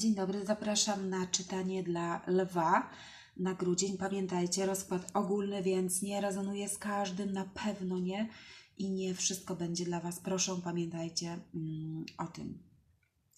Dzień dobry, zapraszam na czytanie dla lwa na grudzień. Pamiętajcie, rozkład ogólny, więc nie rezonuje z każdym, na pewno nie i nie wszystko będzie dla Was. Proszę, pamiętajcie mm, o tym.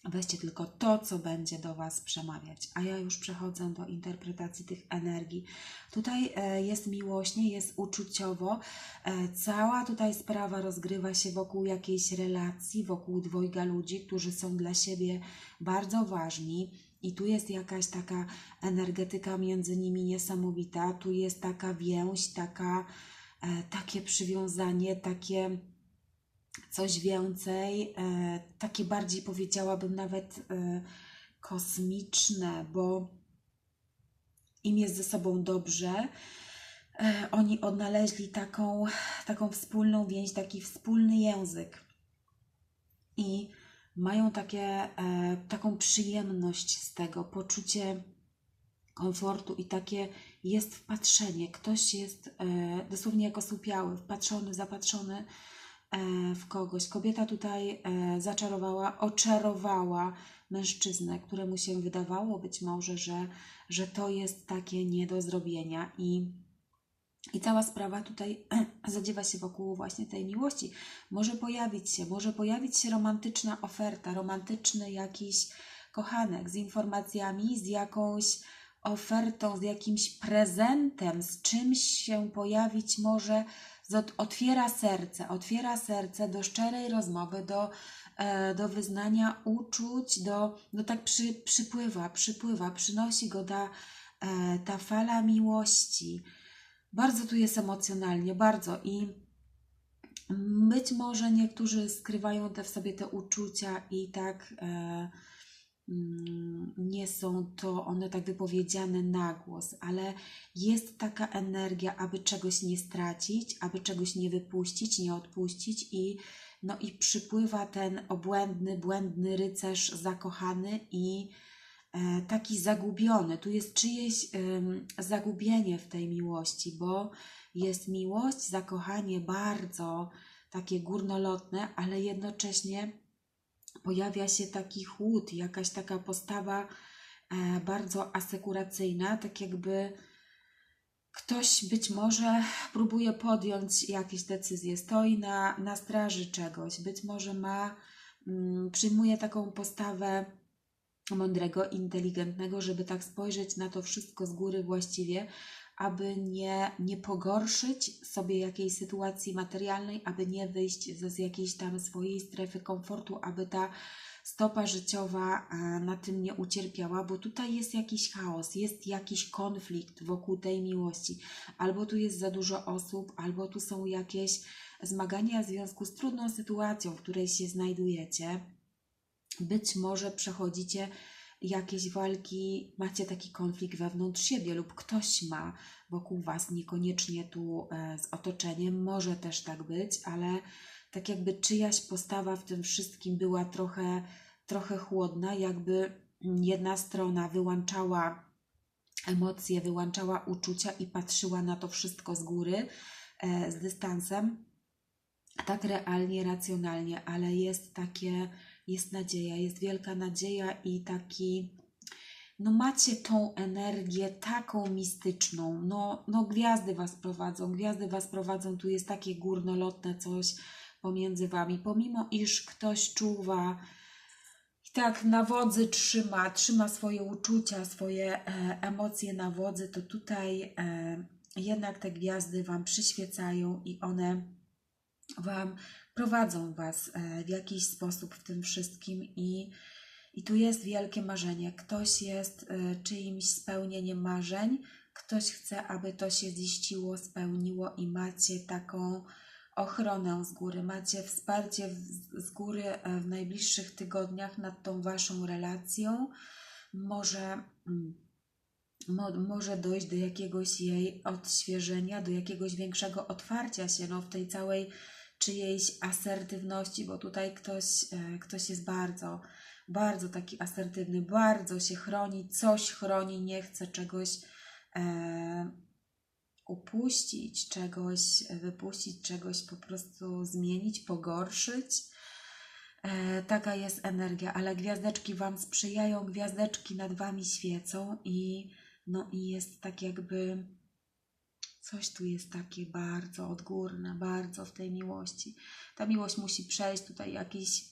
Weźcie tylko to, co będzie do Was przemawiać. A ja już przechodzę do interpretacji tych energii. Tutaj e, jest miłośnie, jest uczuciowo. E, cała tutaj sprawa rozgrywa się wokół jakiejś relacji, wokół dwojga ludzi, którzy są dla siebie bardzo ważni. I tu jest jakaś taka energetyka między nimi niesamowita. Tu jest taka więź, taka, e, takie przywiązanie, takie coś więcej, e, takie bardziej powiedziałabym nawet e, kosmiczne, bo im jest ze sobą dobrze. E, oni odnaleźli taką, taką wspólną więź, taki wspólny język i mają takie, taką przyjemność z tego, poczucie komfortu i takie jest wpatrzenie. Ktoś jest dosłownie jak osłupiały, wpatrzony, zapatrzony w kogoś. Kobieta tutaj e, zaczarowała, oczarowała mężczyznę, któremu się wydawało być może, że, że to jest takie nie do zrobienia i i cała sprawa tutaj zadziewa się wokół właśnie tej miłości. Może pojawić się, może pojawić się romantyczna oferta, romantyczny jakiś kochanek z informacjami, z jakąś ofertą, z jakimś prezentem, z czymś się pojawić może, otwiera serce, otwiera serce do szczerej rozmowy, do, e, do wyznania uczuć, do, do tak przy, przypływa, przypływa, przynosi go ta, e, ta fala miłości. Bardzo tu jest emocjonalnie, bardzo i być może niektórzy skrywają te w sobie te uczucia i tak e, nie są to one tak wypowiedziane na głos, ale jest taka energia, aby czegoś nie stracić, aby czegoś nie wypuścić, nie odpuścić i no i przypływa ten obłędny, błędny rycerz zakochany i e, taki zagubiony. Tu jest czyjeś zagubienie w tej miłości, bo jest miłość, zakochanie bardzo takie górnolotne, ale jednocześnie pojawia się taki chłód, jakaś taka postawa e, bardzo asekuracyjna, tak jakby ktoś być może próbuje podjąć jakieś decyzje, stoi na, na straży czegoś, być może ma, mm, przyjmuje taką postawę mądrego, inteligentnego, żeby tak spojrzeć na to wszystko z góry właściwie, aby nie, nie pogorszyć sobie jakiejś sytuacji materialnej, aby nie wyjść ze z jakiejś tam swojej strefy komfortu, aby ta stopa życiowa e, na tym nie ucierpiała, bo tutaj jest jakiś chaos, jest jakiś konflikt wokół tej miłości. Albo tu jest za dużo osób, albo tu są jakieś zmagania w związku z trudną sytuacją, w której się znajdujecie. Być może przechodzicie jakieś walki, macie taki konflikt wewnątrz siebie lub ktoś ma wokół Was, niekoniecznie tu e, z otoczeniem, może też tak być, ale tak jakby czyjaś postawa w tym wszystkim była trochę, trochę chłodna, jakby jedna strona wyłączała emocje, wyłączała uczucia i patrzyła na to wszystko z góry, e, z dystansem, tak realnie, racjonalnie, ale jest takie, jest nadzieja, jest wielka nadzieja i taki, no macie tą energię taką mistyczną, no, no gwiazdy Was prowadzą, gwiazdy Was prowadzą, tu jest takie górnolotne coś pomiędzy Wami, pomimo iż ktoś czuwa i tak na wodzy trzyma, trzyma swoje uczucia, swoje e, emocje na wodzy, to tutaj e, jednak te gwiazdy Wam przyświecają i one Wam prowadzą Was e, w jakiś sposób w tym wszystkim i, i tu jest wielkie marzenie. Ktoś jest e, czyimś spełnieniem marzeń, ktoś chce, aby to się ziściło, spełniło i macie taką ochronę z góry, macie wsparcie z góry e, w najbliższych tygodniach nad tą Waszą relacją. Może. mm, mo, może dojść do jakiegoś jej odświeżenia, do jakiegoś większego otwarcia się no, w tej całej czyjejś asertywności, bo tutaj ktoś, e, ktoś jest bardzo, bardzo taki asertywny, bardzo się chroni, coś chroni, nie chce czegoś e, upuścić, czegoś wypuścić, czegoś po prostu zmienić, pogorszyć. E, taka jest energia, ale gwiazdeczki Wam sprzyjają, gwiazdeczki nad Wami świecą i no i jest tak jakby coś tu jest takie bardzo odgórne, bardzo w tej miłości. Ta miłość musi przejść tutaj jakiś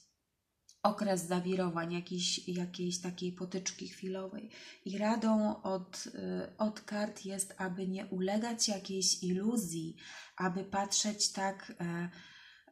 okres zawirowań, jakiejś, jakiejś takiej potyczki chwilowej. I radą od, y, od kart jest, aby nie ulegać jakiejś iluzji, aby patrzeć tak, e,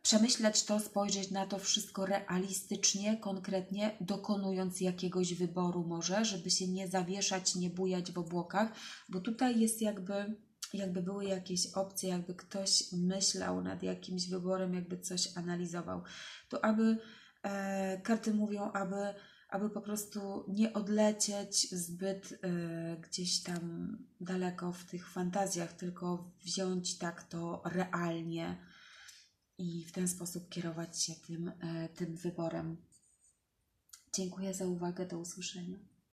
przemyśleć to, spojrzeć na to wszystko realistycznie, konkretnie, dokonując jakiegoś wyboru może, żeby się nie zawieszać, nie bujać w obłokach, bo tutaj jest jakby, jakby były jakieś opcje, jakby ktoś myślał nad jakimś wyborem, jakby coś analizował. To aby e, karty mówią, aby, aby po prostu nie odlecieć zbyt e, gdzieś tam daleko w tych fantazjach, tylko wziąć tak to realnie i w ten sposób kierować się tym, e, tym wyborem. Dziękuję za uwagę. Do usłyszenia.